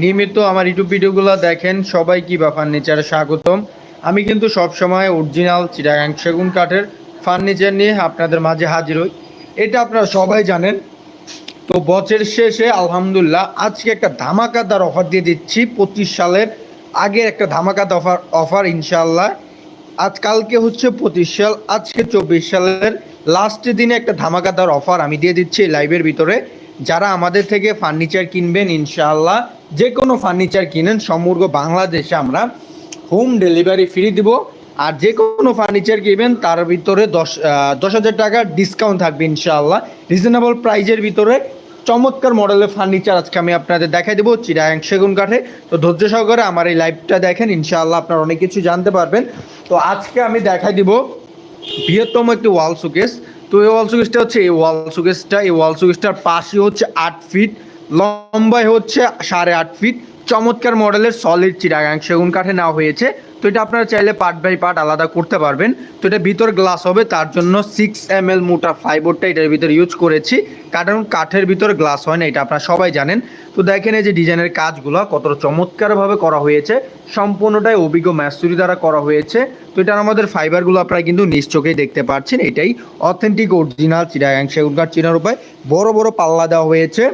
নিয়মিত আমার ইউটিউব ভিডিওগুলো দেখেন, সবাই কি বা ফার্নিচারে স্বাগতম। আমি কিন্তু সবসময় অরিজিনাল চিটাগাং সেগুন কাঠের ফার্নিচার নিয়ে আপনাদের মাঝে হাজির হই। এটা আপনারা সবাই জানেন। তো বছর শেষে আলহামদুলিল্লাহ আজকে একটা ধামাকাদার অফার দিয়ে দিচ্ছি। পঁচিশ সালের আগের একটা ধামাকাদার অফার অফার ইনশাল্লাহ আজ কালকে হচ্ছে পঁচিশ সাল, আজকে চব্বিশ সালের লাস্টের দিনে একটা ধামাকাদার অফার আমি দিয়ে দিচ্ছি লাইভের ভিতরে। যারা আমাদের থেকে ফার্নিচার কিনবেন, ইনশাআল্লাহ যে কোনো ফার্নিচার কিনেন, সমগ্র বাংলাদেশে আমরা হোম ডেলিভারি ফ্রি দিব। আর যে কোনো ফার্নিচার কিনবেন, তার ভিতরে দশ দশ হাজার টাকার ডিসকাউন্ট থাকবে ইনশাআল্লাহ। রিজনেবল প্রাইজের ভিতরে চমৎকার মডেলের ফার্নিচার আজকে আমি আপনাদের দেখাই দেবো চিরাং সেগুন কাঠে। তো ধৈর্য সহকারে আমার এই লাইভটা দেখেন, ইনশাআল্লাহ আপনারা অনেক কিছু জানতে পারবেন। তো আজকে আমি দেখাই দিব বৃহত্তম একটি ওয়াল সুকেস তো এই ওয়াল সুকেসটা হচ্ছে, এই ওয়াল সুকেসটা এই ওয়াল সুকেসটার পাশে হচ্ছে আট ফিট লম্বায় হচ্ছে সাড়ে আট ফিট চমৎকার মডেলের সলিড চিরাগাং সেগুন কাঠে নেওয়া হয়েছে। তো এটা আপনারা চাইলে পার্ট বাই পার্ট আলাদা করতে পারবেন। তো এটা ভিতর গ্লাস হবে, তার জন্য সিক্স এম এল মোটা ফাইবারটা এটার ভিতরে ইউজ করেছি। কারণ কাঠের ভিতর গ্লাস হয় না, এটা আপনারা সবাই জানেন। তো দেখেন এই যে ডিজাইনের কাজগুলো কতটা চমৎকারভাবে করা হয়েছে। সম্পূর্ণটাই অভিজ্ঞ ম্যাস্তুরি দ্বারা করা হয়েছে। তো এটার আমাদের ফাইবারগুলো আপনারা কিন্তু নিজ চোখেই দেখতে পাচ্ছেন। এটাই অথেন্টিক অরিজিনাল চিরাগাং সেগুন কাঠ চিনার উপায়। বড় বড় পাল্লা দেওয়া হয়েছে।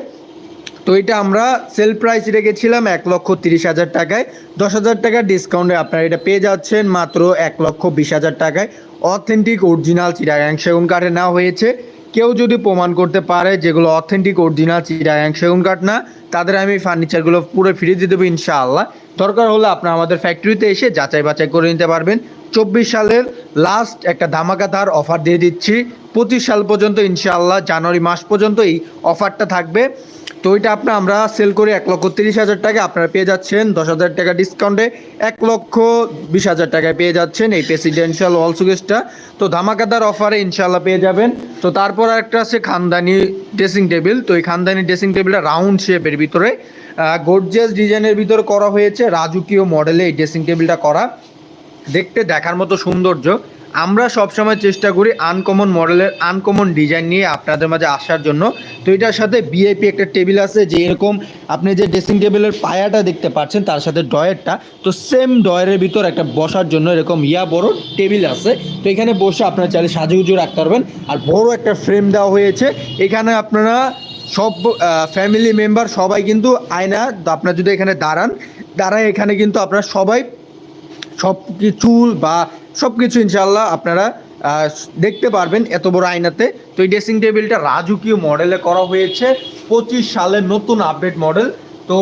তো এটা আমরা সেল প্রাইস রেখেছিলাম এক লক্ষ তিরিশ হাজার টাকায়। দশ হাজার টাকা ডিসকাউন্টে আপনারা এটা পেয়ে যাচ্ছেন মাত্র এক লক্ষ বিশ হাজার টাকায়। অথেন্টিক অরিজিনাল চিরাগাং সেগুন কাঠে নেওয়া হয়েছে। কেউ যদি প্রমাণ করতে পারে যেগুলো অথেন্টিক অরিজিনাল চিরাগাং সেগুন কাঠ না, তাদের আমি ফার্নিচারগুলো পুরো ফিরিয়ে দিয়ে দেবো ইনশাআল্লাহ। দরকার হলে আপনারা আমাদের ফ্যাক্টরিতে এসে যাচাই বাছাই করে নিতে পারবেন। চব্বিশ সালের লাস্ট একটা ধামাকাদার অফার দিয়ে দিচ্ছি। পঁচিশ সাল পর্যন্ত, ইনশাআল্লাহ, জানুয়ারি মাস পর্যন্ত এই অফারটা থাকবে। তো এটা আপনার আমরা সেল করে এক লক্ষ তিরিশ হাজার টাকা আপনারা পেয়ে যাচ্ছেন। দশ হাজার টাকা ডিসকাউন্টে এক লক্ষ বিশ হাজার টাকায় পেয়ে যাচ্ছেন এই প্রেসিডেন্সিয়াল ওয়াল সুগেসটা তো ধামাকাদার অফারে ইনশাল্লাহ পেয়ে যাবেন। তো তারপর একটা আছে খানদানি ড্রেসিং টেবিল তো এই খানদানি ড্রেসিং টেবিলটা রাউন্ড শেপের ভিতরে গোর্জিয়াস ডিজাইনের ভিতরে করা হয়েছে। রাজুকীয় মডেলে এই ড্রেসিং টেবিলটা করা। দেখতে দেখার মতো সৌন্দর্য। আমরা সবসময় চেষ্টা করি আনকমন মডেলের আনকমন ডিজাইন নিয়ে আপনাদের মাঝে আসার জন্য। তো এটার সাথে বিআইপি একটা টেবিল আছে যে এরকম আপনি যে ড্রেসিং টেবিলের পায়াটা দেখতে পাচ্ছেন, তার সাথে ডয়েরটা তো সেম ডয়ের ভিতর একটা বসার জন্য এরকম ইয়া বড় টেবিল আছে। তো এখানে বসে আপনারা চাইলে সাজুগুজু রাখতে পারবেন। আর বড় একটা ফ্রেম দেওয়া হয়েছে। এখানে আপনারা সব ফ্যামিলি মেম্বার সবাই কিন্তু আয়না আপনার যদি এখানে দাঁড়ান, দাঁড়ায় এখানে কিন্তু আপনারা সবাই সব কিছু বা সব কিছু ইনশাল্লাহ আপনারা দেখতে পারবেন এত বড় আয়নাতে। তো এই ড্রেসিং টেবিলটা রাজকীয় মডেলে করা হয়েছে, পঁচিশ সালের নতুন আপডেট মডেল তো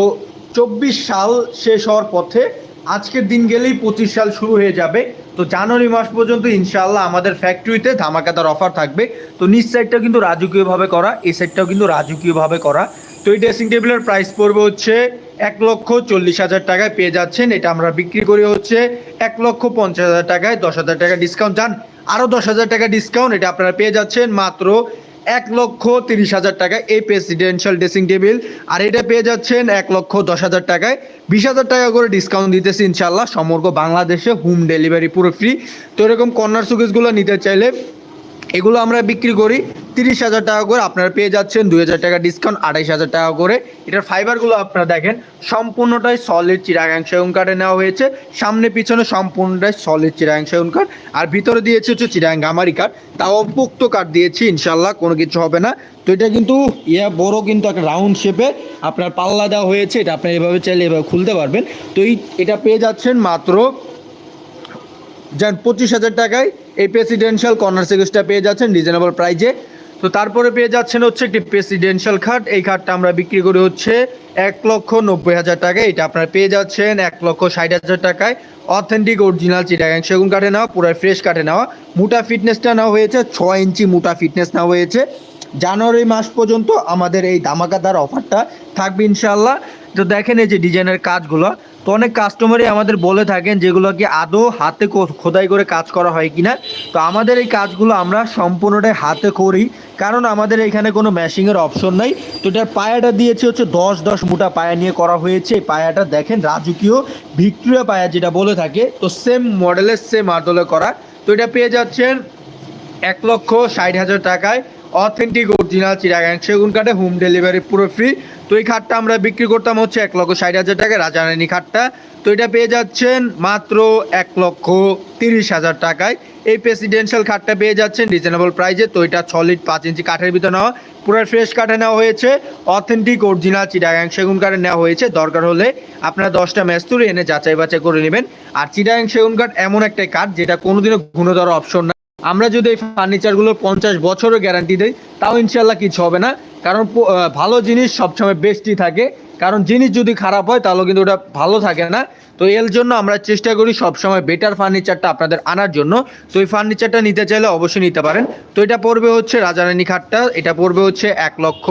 চব্বিশ সাল শেষ হওয়ার পথে আজকের দিন গেলেই পঁচিশ সাল শুরু হয়ে যাবে। তো জানুয়ারি মাস পর্যন্ত ইনশাল্লাহ আমাদের ফ্যাক্টরিতে ধামাকাদার অফার থাকবে। তো নিচ সাইডটা কিন্তু রাজকীয়ভাবে করা, এই সাইডটাও কিন্তু রাজকীয়ভাবে করা। তো এই ড্রেসিং টেবিলের প্রাইস পড়বে হচ্ছে এক লক্ষ চল্লিশ হাজার টাকায় পেয়ে যাচ্ছেন। এটা আমরা বিক্রি করি হচ্ছে এক লক্ষ পঞ্চাশ হাজার টাকায়। দশ হাজার টাকা ডিসকাউন্ট যান আরও দশ হাজার টাকা ডিসকাউন্ট এটা আপনারা পেয়ে যাচ্ছেন। মাত্র এক লক্ষ তিরিশ হাজার টাকায় এই প্রেসিডেন্সিয়াল ড্রেসিং টেবিল আর এটা পেয়ে যাচ্ছেন এক লক্ষ দশ হাজার টাকায়। বিশ হাজার টাকা করে ডিসকাউন্ট দিতেছে ইনশাল্লাহ সমগ্র বাংলাদেশে হোম ডেলিভারি পুরো ফ্রি তো এরকম কর্নার সুকেসগুলো নিতে চাইলে এগুলো আমরা বিক্রি করি। তিরিশ হাজার টাকা করে আপনারা পেয়ে যাচ্ছেন। দুই হাজার টাকা ডিসকাউন্ট আড়াইশ হাজার টাকা করে। এটার ফাইবারগুলো আপনারা দেখেন, সম্পূর্ণটাই সলিড চিরাগাং সেগুন কাঠে নেওয়া হয়েছে। সামনে পিছনে সম্পূর্ণটাই সলিড চিরাগাং সেগুন কাঠ। আর ভিতরে দিয়েছে হচ্ছে চিরাগাং গামারি কাঠ। তাও পোক্ত কাঠ দিয়েছি ইনশাল্লাহ কোনো কিছু হবে না। তো এটা কিন্তু, ইয়া, বড় কিন্তু একটা রাউন্ড শেপে আপনার পাল্লা দেওয়া হয়েছে। এটা আপনার এভাবে চাইলে এভাবে খুলতে পারবেন। তো এই, এটা পেয়ে যাচ্ছেন মাত্র যান পঁচিশ হাজার টাকায় এই প্রেসিডেন্সিয়াল কর্নার সিরিজটা পেয়ে যাচ্ছেন রিজনেবল প্রাইজে তো তারপরে পেয়ে যাচ্ছেন হচ্ছে একটি প্রেসিডেন্সিয়াল খাট এই খাটটা আমরা বিক্রি করি হচ্ছে এক লক্ষ নব্বই হাজার টাকায় এটা আপনারা পেয়ে যাচ্ছেন এক লক্ষ ষাট হাজার টাকায়। অথেন্টিক অরিজিনাল চিটাগাং সেগুন কাঠে নেওয়া, পুরো ফ্রেশ কাঠে নেওয়া। মোটা ফিটনেসটা নেওয়া হয়েছে, ছয় ইঞ্চি মোটা ফিটনেস নেওয়া হয়েছে। জানুয়ারি মাস পর্যন্ত আমাদের এই ধামাকাদার অফারটা থাকবে ইনশাল্লাহ তো দেখেন এই যে ডিজাইনের কাজগুলো। তো অনেক কাস্টমারই আমাদের বলে থাকেন যেগুলো কি আদৌ হাতে খোদাই করে কাজ করা হয় কিনা। তো আমাদের এই কাজগুলো আমরা সম্পূর্ণটাই হাতে করি। কারণ আমাদের এখানে কোনো ম্যাশিংয়ের অপশন নাই। তো এটার পায়াটা দিয়েছে হচ্ছে দশ দশ মোটা পায়া নিয়ে করা হয়েছে। এই পায়াটা দেখেন রাজকীয় ভিক্টোরিয়া পায়া যেটা বলে থাকে। তো সেম মডেলের সেম আদলে করা। তো এটা পেয়ে যাচ্ছেন এক লক্ষ ষাট হাজার টাকায়। অথেন্টিক অরিজিনাল চিরাগাং সেগুন কাঠে হোম ডেলিভারি পুরো ফ্রি তো এই খাটটা আমরা বিক্রি করতাম হচ্ছে এক লক্ষ ষাট হাজার টাকা, রাজারানী খাটটা। তো এটা পেয়ে যাচ্ছেন মাত্র এক লক্ষ তিরিশ হাজার টাকায়। এই প্রেসিডেন্সিয়াল খাটটা পেয়ে যাচ্ছেন রিজনেবল প্রাইজে তো এটা ছলিড পাঁচ ইঞ্চি কাঠের ভিতর নেওয়া, পুরো ফ্রেশ কাঠে নেওয়া হয়েছে। অথেন্টিক অরিজিনাল চিটাগাং সেগুন কাঠে নেওয়া হয়েছে। দরকার হলে আপনারা দশটা মেস্তুরি এনে যাচাই বাছাই করে নেবেন। আর চিটাগাং সেগুন কাঠ এমন একটা কাঠ, যেটা কোনোদিনও ঘুণে ধরা অপশন না আমরা যদি এই ফার্নিচারগুলোর পঞ্চাশ বছরও গ্যারান্টি দিই, তাও ইনশাল্লাহ কিছু হবে না। কারণ ভালো জিনিস সবসময় বেস্টই থাকে। কারণ জিনিস যদি খারাপ হয়, তাহলে কিন্তু ওটা ভালো থাকে না। তো এর জন্য আমরা চেষ্টা করি সবসময় বেটার ফার্নিচারটা আপনাদের আনার জন্য। তো এই ফার্নিচারটা নিতে চাইলে অবশ্যই নিতে পারেন। তো এটা পড়বে হচ্ছে রাজারানী খাটটা, এটা পড়বে হচ্ছে এক লক্ষ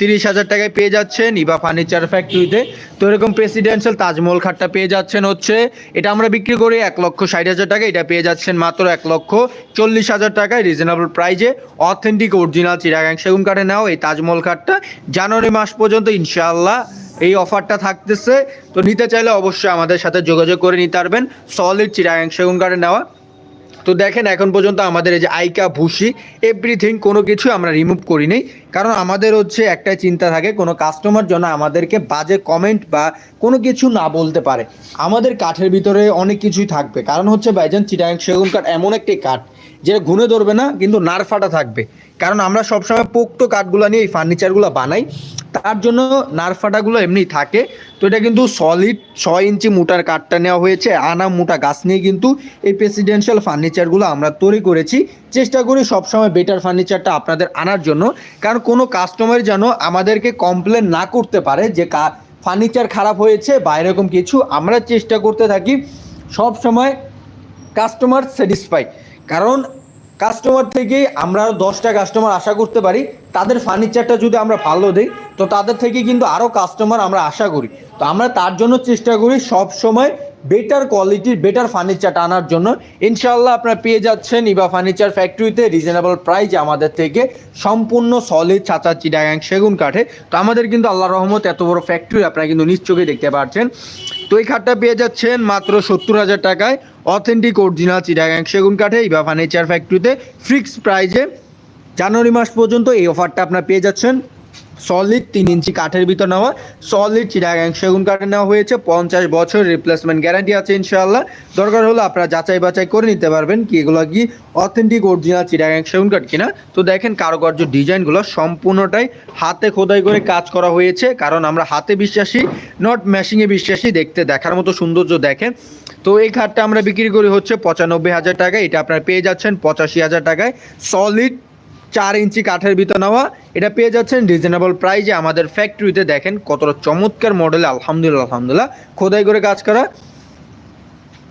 তিরিশ হাজার টাকায় পেয়ে যাচ্ছেন ইবা ফার্নিচার ফ্যাক্টরিতে। তো এরকম প্রেসিডেন্সিয়াল তাজমহল খাটটা পেয়ে যাচ্ছেন হচ্ছে, এটা আমরা বিক্রি করি এক লক্ষ ষাট হাজার টাকা এটা পেয়ে যাচ্ছেন মাত্র এক লক্ষ চল্লিশ হাজার টাকায় রিজনেবল প্রাইজে অথেন্টিক অরিজিনাল চিরাগাং সেগুন কাঠে নাও, এই তাজমহল খাটটা। জানুয়ারি মাস পর্যন্ত ইনশাআল্লাহ এই অফারটা থাকতেছে। তো নিতে চাইলে অবশ্যই আমাদের সাথে যোগাযোগ করে নিতে পারবেন। সলিড চিরাগাং সেগুন কাঠে নেওয়া। তো দেখেন, এখন পর্যন্ত আমাদের এই যে আইকা ভুসি এভরিথিং কোনো কিছু আমরা রিমুভ করি নেই কারণ আমাদের হচ্ছে একটাই চিন্তা থাকে, কোনো কাস্টমার যেন আমাদেরকে বাজে কমেন্ট বা কোনো কিছু না বলতে পারে। আমাদের কাঠের ভিতরে অনেক কিছুই থাকবে। কারণ হচ্ছে বাইজান চিটাং সেগুন কাঠ এমন একটি কাঠ যেটা ঘুনে ধরবে না, কিন্তু নারফাটা থাকবে। কারণ আমরা সবসময় পোক্ত কাঠগুলো নিয়ে এই ফার্নিচারগুলো বানাই। তার জন্য নারফাটাগুলো এমনি থাকে। তো এটা কিন্তু সলিড ছয় ইঞ্চি মোটার কাঠটা নেওয়া হয়েছে। আনা মোটা গাছ নিয়ে কিন্তু এই প্রেসিডেন্সিয়াল ফার্নিচারগুলো আমরা তৈরি করেছি। চেষ্টা করি সবসময় বেটার ফার্নিচারটা আপনাদের আনার জন্য। কারণ কোনো কাস্টমার যেন আমাদেরকে কমপ্লেন না করতে পারে যে ফার্নিচার খারাপ হয়েছে বা এরকম কিছু, আমরা চেষ্টা করতে থাকি সব সময় কাস্টমার স্যাটিসফাই কারণ কাস্টমার থেকে আমরা দশটা কাস্টমার আশা করতে পারি, তাদের ফার্নিচারটা যদি আমরা ভালো দিই, তো তাদের থেকে কিন্তু আরও কাস্টমার আমরা আশা করি। তো আমরা তার জন্য চেষ্টা করি সব সময় বেটার কোয়ালিটির বেটার ফার্নিচারটা আনার জন্য। ইনশাল্লাহ আপনারা পেয়ে যাচ্ছেন ইবা ফার্নিচার ফ্যাক্টরিতে রিজনেবল প্রাইস আমাদের থেকে সম্পূর্ণ সলিড ছাঁচা চিটাগাং সেগুন কাঠে। তো আমাদের কিন্তু আল্লাহ রহমত এত বড় ফ্যাক্টরি আপনারা কিন্তু নিশ্চয়ই দেখতে পাচ্ছেন তো এই খাটটা পেয়ে যাচ্ছেন মাত্র সত্তর হাজার টাকায়। অথেন্টিক অরিজিনাল চিটাগাং সেগুন কাঠে ইবা ফার্নিচার ফ্যাক্টরিতে ফিক্সড প্রাইজে জানুয়ারি মাস পর্যন্ত এই অফারটা আপনার পেয়ে যাচ্ছেন। সলিড তিন ইঞ্চি কাঠের ভিতর নেওয়া সলিড চিরাগাং সেগুন কাঠে নেওয়া হয়েছে, পঞ্চাশ বছর রিপ্লেসমেন্ট গ্যারান্টি আছে ইনশাআল্লাহ। দরকার হলে আপনারা যাচাই বাছাই করে নিতে পারবেন কি এগুলো কি অথেন্টিক অরিজিনাল চিরাগাং সেগুন কাঠ কিনা। তো দেখেন কারুকার্য ডিজাইনগুলো সম্পূর্ণটাই হাতে খোদাই করে কাজ করা হয়েছে, কারণ আমরা হাতে বিশ্বাসী নট মেশিংয়ে বিশ্বাসী, দেখতে দেখার মতো সৌন্দর্য দেখেন। তো এই খাটটা আমরা বিক্রি করি হচ্ছে পঁচানব্বই হাজার টাকায়, এটা আপনারা পেয়ে যাচ্ছেন পঁচাশি হাজার টাকায়। সলিড চার ইঞ্চি কাঠের ভিতর নেওয়া। এটা পেয়ে যাচ্ছেন রিজনেবল প্রাইজে আমাদের ফ্যাক্টরিতে দেখেন কতটা চমৎকার মডেলে আলহামদুলিল্লাহ আলহামদুলিল্লাহ। খোদাই করে কাজ করা।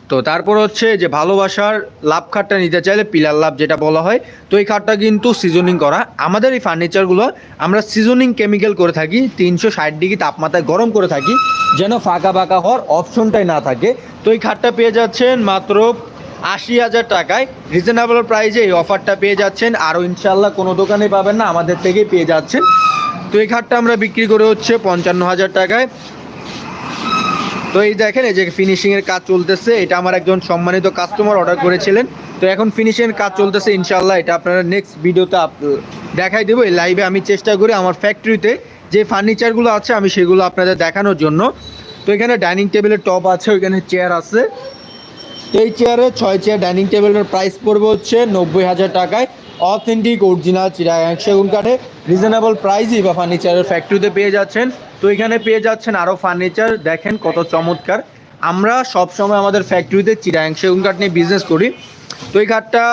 তো তারপর হচ্ছে যে ভালোবাসার লাভ খাটটা নিতে চাইলে পিলার লাভ যেটা বলা হয়, তো এই খাটটা কিন্তু সিজনিং করা। আমাদের এই ফার্নিচারগুলো আমরা সিজনিং কেমিক্যাল করে থাকি, তিনশো ষাট ডিগ্রি তাপমাত্রায় গরম করে থাকি, যেন ফাঁকা ফাঁকা হওয়ার অপশনটাই না থাকে। তো এই খাটটা পেয়ে যাচ্ছেন মাত্র আশি হাজার টাকায় রিজনেবল প্রাইজে এই অফারটা পেয়ে যাচ্ছেন। আরও ইনশাল্লাহ কোনো দোকানে পাবেন না, আমাদের থেকেই পেয়ে যাচ্ছেন। তো এই খাটটা আমরা বিক্রি করে হচ্ছে পঞ্চান্ন হাজার টাকায়। তো এই দেখেন, এই যে ফিনিশিংয়ের কাজ চলতেছে, এটা আমার একজন সম্মানিত কাস্টমার অর্ডার করেছিলেন। তো এখন ফিনিশিংয়ের কাজ চলতেছে ইনশাল্লাহ এটা আপনারা নেক্সট ভিডিওতে দেখাই দেবো। এই লাইভে আমি চেষ্টা করি আমার ফ্যাক্টরিতে যে ফার্নিচারগুলো আছে, আমি সেগুলো আপনাদের দেখানোর জন্য। তো এখানে ডাইনিং টেবিলের টপ আছে, ওইখানে চেয়ার আছে। এই চেয়ারে ছয় চেয়ার ডাইনিং টেবিলের প্রাইস পড়বে হচ্ছে নব্বই হাজার টাকায়। অথেন্টিক অরিজিনাল চিরাগাং সেগুন কাঠে। রিজনেবল প্রাইসই বা ফার্নিচারের ফ্যাক্টরিতে পেয়ে যাচ্ছেন। তো এখানে পেয়ে যাচ্ছেন আরও ফার্নিচার দেখেন কত চমৎকার। আমরা সবসময় আমাদের ফ্যাক্টরিতে চিরাগাং সেগুন কাঠ নিয়ে বিজনেস করি। তো এই কাঠটা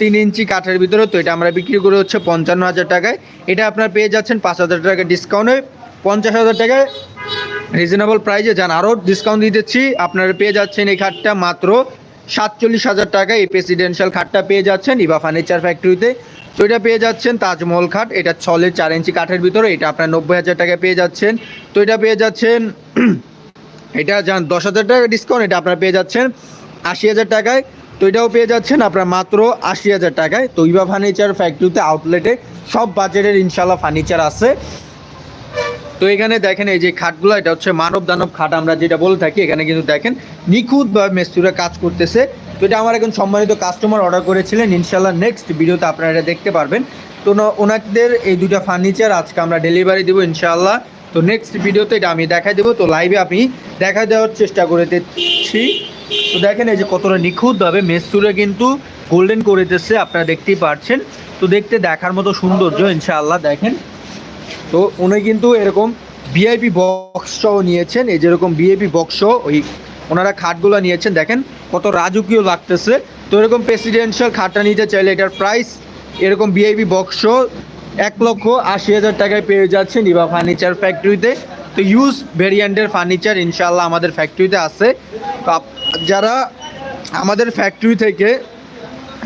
তিন ইঞ্চি কাঠের ভিতরে তো এটা আমরা বিক্রি করে হচ্ছে পঞ্চান্ন হাজার টাকায়। এটা আপনারা পেয়ে যাচ্ছেন পাঁচ হাজার টাকা ডিসকাউন্টে পঞ্চাশ হাজার টাকায় রিজনেবল প্রাইজে যান আরও ডিসকাউন্ট দিচ্ছি আপনারা পেয়ে যাচ্ছেন এই খাটটা মাত্র সাতচল্লিশ হাজার টাকা এই প্রেসিডেন্সিয়াল খাটটা পেয়ে যাচ্ছেন ইবা ফার্নিচার ফ্যাক্টরিতে তো এটা পেয়ে যাচ্ছেন তাজমহল খাট। এটা ছলের চার ইঞ্চি কাঠের ভিতরে, এটা আপনার নব্বই হাজার টাকায় পেয়ে যাচ্ছেন। তো এটা পেয়ে যাচ্ছেন, এটা যান দশ হাজার টাকা ডিসকাউন্ট এটা আপনারা পেয়ে যাচ্ছেন আশি হাজার টাকায়। তো এটাও পেয়ে যাচ্ছেন আপনার মাত্র আশি হাজার টাকায়। তো ইবা ফার্নিচার ফ্যাক্টরিতে আউটলেটে সব বাজেটের ইনশাল্লাহ ফার্নিচার আছে। তো এখানে দেখেন এই যে খাটগুলো, এটা হচ্ছে মানব দানব খাট, আমরা যেটা বলে থাকি, এখানে কিন্তু দেখেন নিখুঁতভাবে মেস্তুরা কাজ করতেছে। তো এটা আমার একজন সম্মানিত কাস্টমার অর্ডার করেছিলেন ইনশাল্লাহ নেক্সট ভিডিওতে আপনারা এটা দেখতে পারবেন। তো ওনাদের এই দুটা ফার্নিচার আজকে আমরা ডেলিভারি দেবো ইনশাল্লাহ তো নেক্সট ভিডিওতে এটা আমি দেখাই দেবো, তো লাইভে আমি দেখা দেওয়ার চেষ্টা করে দিচ্ছি তো দেখেন এই যে কতটা নিখুঁতভাবে মেসুরে কিন্তু গোল্ডেন করে দিচ্ছে, আপনারা দেখতেই পাচ্ছেন তো দেখতে দেখার মতো সৌন্দর্য ইনশাআল্লাহ দেখেন। তো উনি কিন্তু এরকম ভিআইপি বক্সটাও নিয়েছেন। এই যেরকম ভিআইপি বক্সও ওই ওনারা খাটগুলো নিয়েছেন। দেখেন কত রাজকীয় লাগতেছে। তো এরকম প্রেসিডেন্সিয়াল খাটটা নিতে চাইলে এটার প্রাইস এরকম ভিআইপি বক্স এক লক্ষ আশি হাজার টাকায় পেয়ে যাচ্ছে নিবা ফার্নিচার ফ্যাক্টরিতে তো ইউজ ভেরিয়েন্টের ফার্নিচার ইনশাল্লাহ আমাদের ফ্যাক্টরিতে আছে। তো যারা আমাদের ফ্যাক্টরি থেকে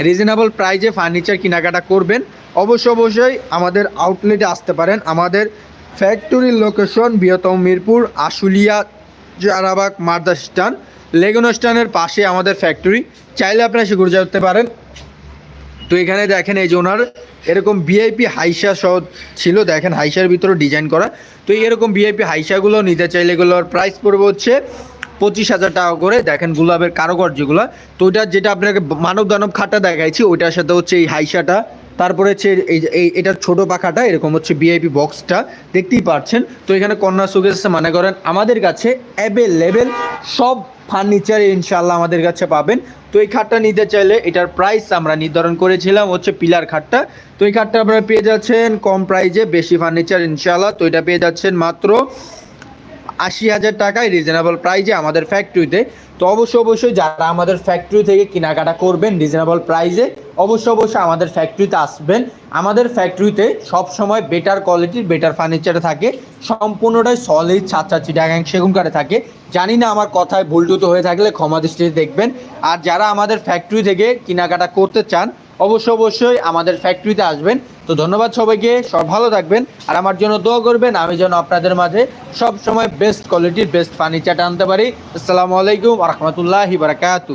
রিজনেবল প্রাইজে ফার্নিচার কেনাকাটা করবেন অবশ্য অবশ্যই আমাদের আউটলেটে আসতে পারেন। আমাদের ফ্যাক্টরির লোকেশন বৃহত্তম মিরপুর, আশুলিয়া জারাবাগ মার্দা স্টান লেগুনা স্টানের পাশে আমাদের ফ্যাক্টরি চাইলে আপনারা সে সেগুলো যেতে পারেন। তো এখানে দেখেন এই যে ওনার এরকম ভিআইপি হাইসা সহ ছিল। দেখেন হাইসার ভিতরে ডিজাইন করা। তো এরকম ভিআইপি হাইসাগুলো নিতে চাইলে এগুলোর প্রাইস পড়বে হচ্ছে পঁচিশ হাজার টাকা করে। দেখেন গোলাপের কারুকার্যগুলো। তো ওইটা যেটা আপনাকে মানব দানব খাটটা দেখাইছি, ওইটার সাথে হচ্ছে এই হাইসাটা তারপরে হচ্ছে এই এটার ছোট পাখাটা, এরকম হচ্ছে ভিআইপি বক্সটা দেখতেই পাচ্ছেন। তো এখানে কন্যা সুগেস মনে করেন, আমাদের কাছে অ্যাভেলেবেল সব ফার্নিচার ইনশাল্লাহ আমাদের কাছে পাবেন। তো এই খাটটা নিতে চাইলে এটার প্রাইস আমরা নির্ধারণ করেছিলাম, হচ্ছে পিলার খাটটা। তো এই খাটটা আপনারা পেয়ে যাচ্ছেন কম প্রাইজে বেশি ফার্নিচার ইনশাল্লাহ তো এটা পেয়ে যাচ্ছেন মাত্র আশি হাজার টাকায় রিজনেবল প্রাইজে আমাদের ফ্যাক্টরিতে তো অবশ্যই অবশ্যই যারা আমাদের ফ্যাক্টরি থেকে কেনাকাটা করবেন রিজনেবল প্রাইসে অবশ্যই অবশ্যই আমাদের ফ্যাক্টরিতে আসবেন। আমাদের ফ্যাক্টরিতে সবসময় বেটার কোয়ালিটির বেটার ফার্নিচার থাকে। সম্পূর্ণটাই সলিড ছাত্রা চিটাগাং সেগুন কাঠে থাকে। জানি না আমার কথায় ভুলটুতো হয়ে থাকলে ক্ষমা দৃষ্টিতে দেখবেন। আর যারা আমাদের ফ্যাক্টরি থেকে কেনাকাটা করতে চান অবশ্যই অবশ্যই আমাদের ফ্যাক্টরিতে আসবেন। তো ধন্যবাদ সবাইকে, সব ভালো থাকবেন। আর আমার জন্য দোয়া করবেন, আমি যেন আপনাদের মাঝে সব সময় বেস্ট কোয়ালিটির বেস্ট ফার্নিচারটা আনতে পারি। আসসালামু আলাইকুম রহমতুল্লাহি বারাকাতু